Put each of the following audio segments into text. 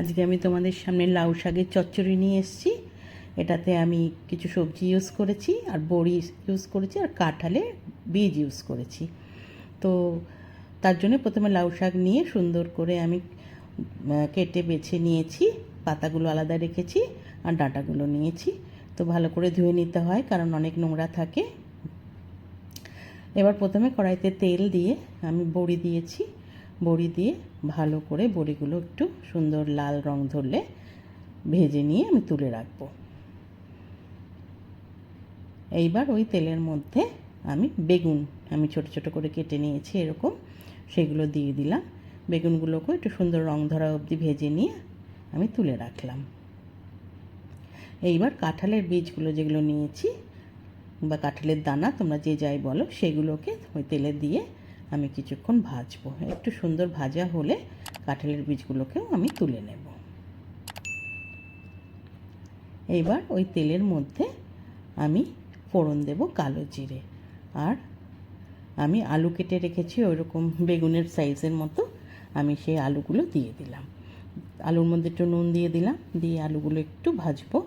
আজকে আমি তোমাদের সামনে লাউ শাকের চচ্চড়ি নিয়ে এসেছি। এটাতে আমি কিছু সবজি ইউজ করেছি, আর বড়ি ইউজ করেছি, আর কাঁঠালে বীজ ইউজ করেছি। তো তার জন্য প্রথমে লাউ শাক নিয়ে সুন্দর করে আমি কেটে বেছে নিয়েছি, পাতাগুলো আলাদা রেখেছি, আর ডাঁটাগুলো নিয়েছি। তো ভালো করে ধুয়ে নিতে হয়, কারণ অনেক নোংরা থাকে। এবার প্রথমে কড়াইতে তেল দিয়ে আমি বড়ি দিয়েছি। বড়ি দিয়ে ভালো করে বড়িগুলো একটু সুন্দর লাল রং ধরলে ভেজে নিয়ে আমি তুলে রাখব। এইবার ওই তেলের মধ্যে আমি বেগুন, আমি ছোট ছোট করে কেটে নিয়েছি এরকম, সেগুলো দিয়ে দিলাম। বেগুনগুলোকে একটু সুন্দর রং ধরা অবধি ভেজে নিয়ে আমি তুলে রাখলাম। এইবার কাঁঠালের বীজগুলো যেগুলো নিয়েছি বা কাঁঠালের দানা তোমরা যে যাই বলো সেগুলোকে ওই তেলে দিয়ে আমি কিছুক্ষণ ভাজবো। একটু সুন্দর ভাজা হলে কাঁঠালের বীজগুলোকেও আমি তুলে নেব। এইবার ওই তেলের মধ্যে আমি ফোড়ন দেব কালো জিরে। আর আমি আলু কেটে রেখেছি, ওইরকম বেগুনের সাইজের মতো আমি সেই আলুগুলো দিয়ে দিলাম। আলুর মধ্যে একটু নুন দিয়ে দিলাম, দিয়ে আলুগুলো একটু ভাজবো।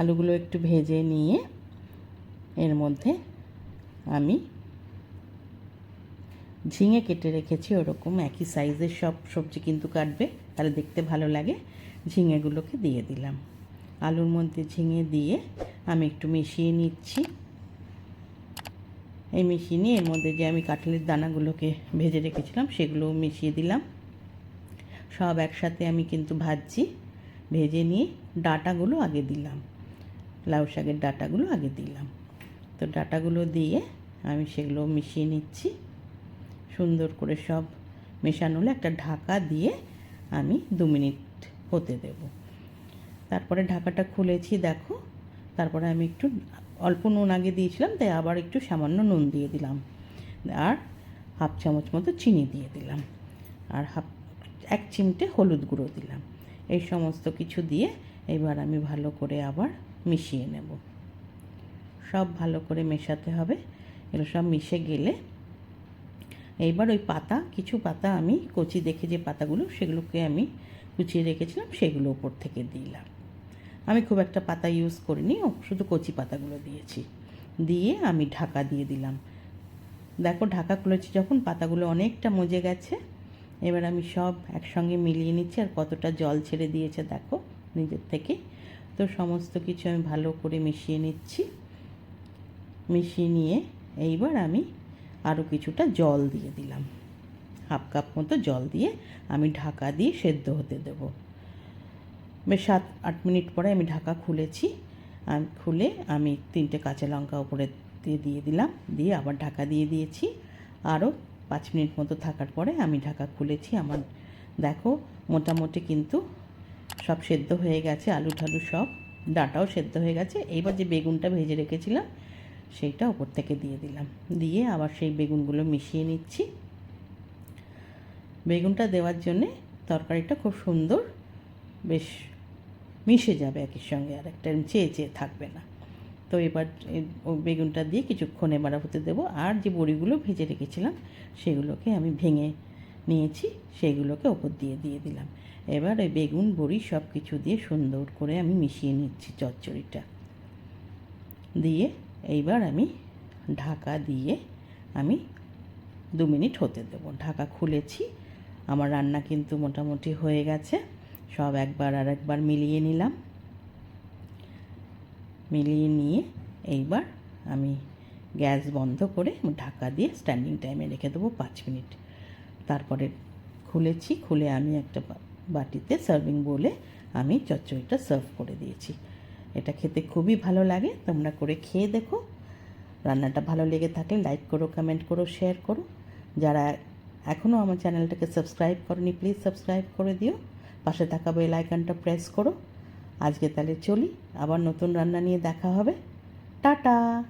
আলুগুলো একটু ভেজে নিয়ে এর মধ্যে আমি ঝিঙে কেটে রেখেছি, ওরকম একই সাইজের সব সবজি কিন্তু কাটবে। তাহলে দেখতে ভালো লাগে। ঝিঙেগুলোকে দিয়ে দিলাম। আলুর মধ্যে ঝিঙে দিয়ে আমি একটু মিশিয়ে নিচ্ছি। এই মিশিয়ে নিয়ে এর মধ্যে যে আমি কাঁঠালের দানাগুলোকে ভেজে রেখেছিলাম, সেগুলোও মিশিয়ে দিলাম। সব একসাথে আমি কিন্তু ভাজছি। ভেজে নিয়ে ডাটাগুলো আগে দিলাম। লাউ শাকের ডাটাগুলো আগে দিলাম। তো ডাটাগুলো দিয়ে আমি সেগুলো মিশিয়ে নিচ্ছি। সুন্দর করে সব মেশানো হলে একটা ঢাকা দিয়ে আমি দু মিনিট হতে দেব। তারপরে ঢাকাটা খুলেছি, দেখো। তারপরে আমি একটু অল্প নুন আগে দিয়েছিলাম, তাই আবার একটু সামান্য নুন দিয়ে দিলাম। আর হাফ চামচ মতো চিনি দিয়ে দিলাম। আর হাফ, এক চিমটে হলুদ গুঁড়ো দিলাম। এই সমস্ত কিছু দিয়ে এবার আমি ভালো করে আবার মিশিয়ে নেব। সব ভালো করে মেশাতে হবে। এগুলো সব মিশে গেলে এইবার ওই পাতা, কিছু পাতা আমি কচি দেখে যে পাতাগুলো সেগুলোকে আমি কুচিয়ে রেখেছিলাম, সেগুলো ওপর থেকে দিলাম। আমি খুব একটা পাতা ইউজ করিনি শুধু কচি পাতাগুলো দিয়েছি। দিয়ে আমি ঢাকা দিয়ে দিলাম। দেখো, ঢাকা খুলেছি যখন, পাতাগুলো অনেকটা মজে গেছে। এবার আমি সব একসঙ্গে মিলিয়ে নিচ্ছি, আর কতটা জল ছেড়ে দিয়েছে দেখো, নিজের থেকে। তো সমস্ত কিছু আমি ভালো করে মিশিয়ে নিচ্ছি। মিশিয়ে নিয়ে এইবার আমি আরও কিছুটা জল দিয়ে দিলাম। হাফ কাপ মতো জল দিয়ে আমি ঢাকা দিয়ে সেদ্ধ হতে দেব। বেশ সাত, আট মিনিট পরে আমি ঢাকা খুলেছি। আমি, খুলে আমি তিনটে কাঁচা লঙ্কা উপরে দিয়ে দিয়ে দিলাম, দিয়ে আবার ঢাকা দিয়ে দিয়েছি। আরও পাঁচ মিনিট মতো থাকার পরে আমি ঢাকা খুলেছি। আমার, দেখো, মোটামুটি কিন্তু সব সেদ্ধ হয়ে গেছে আলু ঠালু সব, ডাটাও সেদ্ধ হয়ে গেছে। এইবার যে বেগুনটা ভেজে রেখেছিলাম সেইটা ওপর থেকে দিয়ে দিলাম। দিয়ে আবার সেই বেগুনগুলো মিশিয়ে নিচ্ছি। বেগুনটা দেওয়ার জন্যে তরকারিটা খুব সুন্দর, বেশ মিশে যাবে একের সঙ্গে আর একটা, চেয়ে চেয়ে থাকবে না। তো এবার বেগুনটা দিয়ে কিছুক্ষণ এবার হতে দেবো। আর যে বড়িগুলো ভেজে রেখেছিলাম, সেগুলোকে আমি ভেঙে নিয়েছি, সেগুলোকে ওপর দিয়ে দিয়ে দিলাম। এবার ওই বেগুন, বড়ি সব কিছু দিয়ে সুন্দর করে আমি মিশিয়ে নিচ্ছি চচ্চড়িটা। দিয়ে এইবার আমি ঢাকা দিয়ে আমি দু মিনিট হতে দেবো। ঢাকা খুলেছি, আমার রান্না কিন্তু মোটামুটি হয়ে গেছে। সব একবার আর একবার মিলিয়ে নিলাম। মিলিয়ে নিয়ে এইবার আমি গ্যাস বন্ধ করে ঢাকা দিয়ে স্ট্যান্ডিং টাইমে রেখে দেবো পাঁচ মিনিট। তারপরে খুলেছি, খুলে আমি একটা বাটিতে সার্ভিং বলে আমি চচ্চড়িটা সার্ভ করে দিয়েছি। এটা খেতে খুবই ভালো লাগে, তোমরা করে খেয়ে দেখো। রান্নাটা ভালো লেগে থাকলে লাইক করো কমেন্ট করো শেয়ার করো। যারা এখনও আমার চ্যানেলটাকে সাবস্ক্রাইব করনি প্লিজ সাবস্ক্রাইব করে দিও। পাশে থাকা বেল আইকনটা প্রেস করো। আজকে তাহলে চলি, আবার নতুন রান্না নিয়ে দেখা হবে। টাটা!